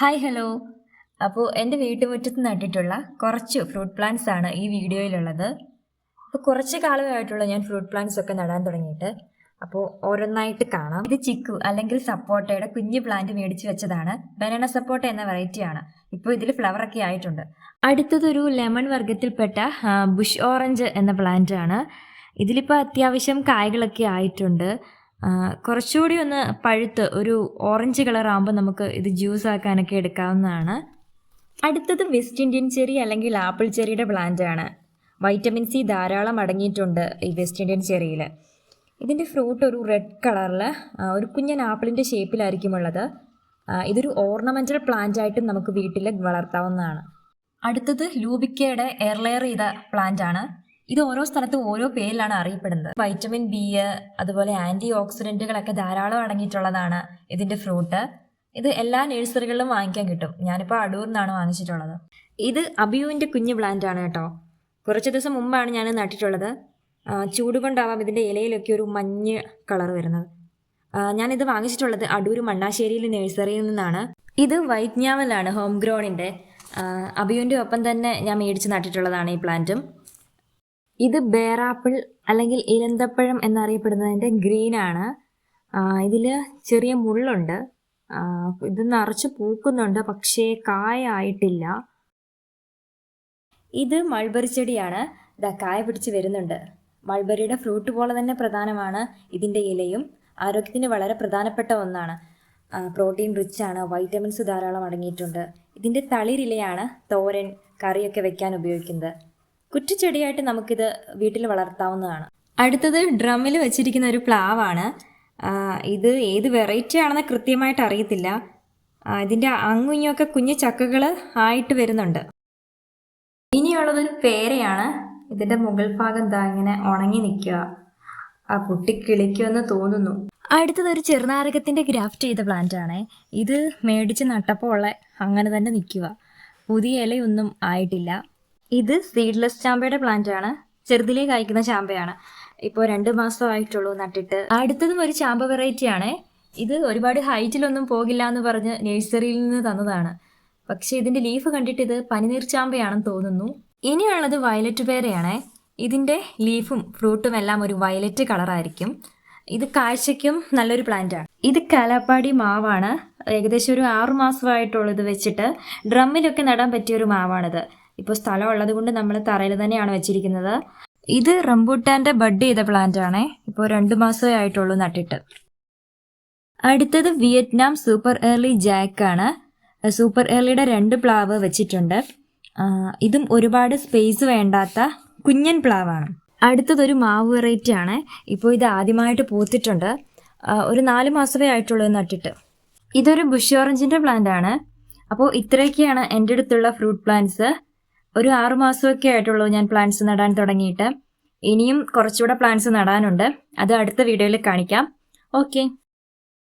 Hi hello അപ്പോൾ എന്റെ വീട്ടുമുറ്റത്ത് നട്ടിട്ടുള്ള കുറച്ച് ഫ്രൂട്ട് പ്ലാന്റ്സ് ആണ് ഈ വീഡിയോയിലുള്ളത്. അപ്പോൾ കുറച്ച് കാലമായിട്ടുള്ള ഞാൻ ഫ്രൂട്ട് പ്ലാന്റ്സ് ഒക്കെ നടാൻ തുടങ്ങിയിട്ട് അപ്പോൾ ഓരോന്നായിട്ട് കാണാം. ഇത് ചിക്കു അല്ലെങ്കിൽ സപ്പോട്ടയുടെ കുഞ്ഞു പ്ലാന്റ് മേടിച്ച് വെച്ചതാണ്. ബനാന സപ്പോട്ട എന്ന വെറൈറ്റിയാണ് ഇപ്പോൾ ഇതിൽ ഫ്ലവറൊക്കെ ആയിട്ടുണ്ട്. അടുത്തതൊരു ലെമൺ വർഗത്തിൽപ്പെട്ട ബുഷ് ഓറഞ്ച് എന്ന പ്ലാന്റ് ആണ്. ഇതിലിപ്പോൾ അത്യാവശ്യം കായകളൊക്കെ ആയിട്ടുണ്ട്. കുറച്ചുകൂടി ഒന്ന് പഴുത്ത് ഒരു ഓറഞ്ച് കളർ ആകുമ്പോൾ നമുക്ക് ഇത് ജ്യൂസ് ആക്കാനൊക്കെ എടുക്കാവുന്നതാണ്. അടുത്തത് വെസ്റ്റ് ഇന്ത്യൻ ചെറി അല്ലെങ്കിൽ ആപ്പിൾ ചെറിയുടെ പ്ലാന്റ് ആണ്. വൈറ്റമിൻ സി ധാരാളം അടങ്ങിയിട്ടുണ്ട് ഈ വെസ്റ്റ് ഇന്ത്യൻ ചെറിയിൽ ഇതിന്റെ ഫ്രൂട്ട് ഒരു റെഡ് കളറിൽ ഒരു കുഞ്ഞൻ ആപ്പിളിന്റെ ഷേപ്പിലായിരിക്കും ഉള്ളത്. ഇതൊരു ഓർണമെന്റൽ പ്ലാന്റ് ആയിട്ടും നമുക്ക് വീട്ടിൽ വളർത്താവുന്നതാണ്. അടുത്തത് ലൂബിക്കയുടെ എയർലെയർ ചെയ്ത പ്ലാന്റ് ആണ്. ഇത് ഓരോ സ്ഥലത്ത് ഓരോ പേരിലാണ് അറിയപ്പെടുന്നത്. വൈറ്റമിൻ ബി അതുപോലെ ആന്റി ഓക്സിഡന്റുകളൊക്കെ ധാരാളം അടങ്ങിയിട്ടുള്ളതാണ് ഇതിന്റെ ഫ്രൂട്ട് ഇത് എല്ലാ നഴ്സറികളിലും വാങ്ങിക്കാൻ കിട്ടും. ഞാനിപ്പോൾ അടൂർ നിന്നാണ് വാങ്ങിച്ചിട്ടുള്ളത്. ഇത് അബിയുവിന്റെ കുഞ്ഞു പ്ലാന്റ് ആണ് കേട്ടോ. കുറച്ച് ദിവസം മുമ്പാണ് ഞാൻ നട്ടിട്ടുള്ളത്. ചൂട് കൊണ്ടാവാം ഇതിന്റെ ഇലയിലൊക്കെ ഒരു മഞ്ഞ് കളർ വരുന്നത്. ഞാനിത് വാങ്ങിച്ചിട്ടുള്ളത് അടൂർ മണ്ണാശ്ശേരിയിൽ നഴ്സറിയിൽ നിന്നാണ്. ഇത് വൈറ്റ് ഹോം ഗ്രോണിന്റെ അബിയുവിന്റെ ഒപ്പം തന്നെ ഞാൻ മേടിച്ച് നട്ടിട്ടുള്ളതാണ് ഈ പ്ലാന്റും ഇത് ബേറാപ്പിൾ അല്ലെങ്കിൽ ഇലന്തപ്പഴം എന്നറിയപ്പെടുന്നതിന്റെ ഗ്രീൻ ആണ്. ഇതിൽ ചെറിയ മുള്ളുണ്ട്. ഇത് നിറച്ച് പൂക്കുന്നുണ്ട് പക്ഷേ കായായിട്ടില്ല. ഇത് മൾബറി ചെടിയാണ്. ഇതാ കായ പിടിച്ച് വരുന്നുണ്ട്. മൾബറിയുടെ ഫ്രൂട്ട് പോലെ തന്നെ പ്രധാനമാണ് ഇതിന്റെ ഇലയും. ആരോഗ്യത്തിന് വളരെ പ്രധാനപ്പെട്ട ഒന്നാണ്. പ്രോട്ടീൻ റിച്ച് ആണ്. വൈറ്റമിൻസ് ധാരാളം അടങ്ങിയിട്ടുണ്ട്. ഇതിന്റെ തളിരിലയാണ് തോരൻ കറിയൊക്കെ വെക്കാൻ ഉപയോഗിക്കുന്നത്. കുറ്റിച്ചെടിയായിട്ട് നമുക്കിത് വീട്ടിൽ വളർത്താവുന്നതാണ്. അടുത്തത് ഡ്രമ്മിൽ വെച്ചിരിക്കുന്ന ഒരു പ്ലാവാണ്. ഇത് ഏത് വെറൈറ്റി ആണെന്ന് കൃത്യമായിട്ട് അറിയത്തില്ല. ഇതിന്റെ അങ്ങുഞ്ഞൊക്കെ കുഞ്ഞു ചക്കകൾ ആയിട്ട് വരുന്നുണ്ട്. ഇനിയുള്ളതൊരു പേരയാണ്. ഇതിന്റെ മുകൾ ഭാഗം ദാ ഇങ്ങനെ ഉണങ്ങി നിൽക്കുക. ആ കുട്ടി കിളിക്കുമെന്ന് തോന്നുന്നു. അടുത്തത് ഒരു ചെറുനാരകത്തിന്റെ ഗ്രാഫ്റ്റ് ചെയ്ത പ്ലാന്റ് ആണ്. ഇത് മേടിച്ച് നട്ടപ്പോൾ ഉള്ള അങ്ങനെ തന്നെ നിൽക്കുക. പുതിയ ഇലയൊന്നും ആയിട്ടില്ല. ഇത് സീഡ്ലെസ് ചാമ്പയുടെ പ്ലാന്റ് ആണ്. ചെറുതിലേ കായ്ക്കുന്ന ചാമ്പയാണ്. ഇപ്പോൾ രണ്ട് മാസമായിട്ടുള്ളൂ നട്ടിട്ട്. അടുത്തതും ഒരു ചാമ്പ വെറൈറ്റി ആണ്. ഇത് ഒരുപാട് ഹൈറ്റിലൊന്നും പോകില്ല എന്ന് പറഞ്ഞ് നഴ്സറിയിൽ നിന്ന് തന്നതാണ്. പക്ഷെ ഇതിന്റെ ലീഫ് കണ്ടിട്ട് ഇത് പനിനീർ ചാമ്പയാണെന്ന് തോന്നുന്നു. ഇനിയുള്ളത് വയലറ്റ് പേരയാണ് ഇതിന്റെ ലീഫും ഫ്രൂട്ടും എല്ലാം ഒരു വയലറ്റ് കളറായിരിക്കും ഇത് കാഴ്ചയ്ക്കും നല്ലൊരു പ്ലാന്റ് ആണ്. ഇത് കലാപ്പാടി മാവാണ്. ഏകദേശം ഒരു ആറു മാസമായിട്ടുള്ളത് വെച്ചിട്ട്. ഡ്രമ്മിലൊക്കെ നടാൻ പറ്റിയ ഒരു മാവാണിത്. ഇപ്പോൾ സ്ഥലം ഉള്ളത് കൊണ്ട് നമ്മൾ തറയിൽ തന്നെയാണ് വെച്ചിരിക്കുന്നത്. ഇത് റംബൂട്ടാന്റെ ബഡ് ചെയ്ത പ്ലാന്റ് ആണേ. ഇപ്പോൾ രണ്ട് മാസമേ ആയിട്ടുള്ളൂ നട്ടിട്ട്. അടുത്തത് വിയറ്റ്നാം സൂപ്പർ ഏർലി ആണ്. സൂപ്പർ ഏർലിയുടെ രണ്ട് പ്ലാവ് വെച്ചിട്ടുണ്ട്. ഇതും ഒരുപാട് സ്പേസ് വേണ്ടാത്ത കുഞ്ഞൻ പ്ലാവാണ്. അടുത്തതൊരു മാവ് വെറൈറ്റി ആണ്. ഇപ്പോൾ ഇത് ആദ്യമായിട്ട് പൂത്തിട്ടുണ്ട്. ഒരു നാല് മാസമേ ആയിട്ടുള്ളൂ നട്ടിട്ട്. ഇതൊരു ബുഷ് ഓറഞ്ചിന്റെ പ്ലാന്റ് ആണ്. അപ്പോൾ ഇത്രയൊക്കെയാണ് എന്റെ അടുത്തുള്ള ഫ്രൂട്ട് പ്ലാന്റ്സ് ഒരു ആറു മാസമൊക്കെ ആയിട്ടുള്ളൂ ഞാൻ പ്ലാന്റ്സ് നടാൻ തുടങ്ങിയിട്ട്. ഇനിയും കുറച്ചുകൂടെ പ്ലാന്റ്സ് നടാനുണ്ട്. അത് അടുത്ത വീഡിയോയിൽ കാണിക്കാം. ഓക്കെ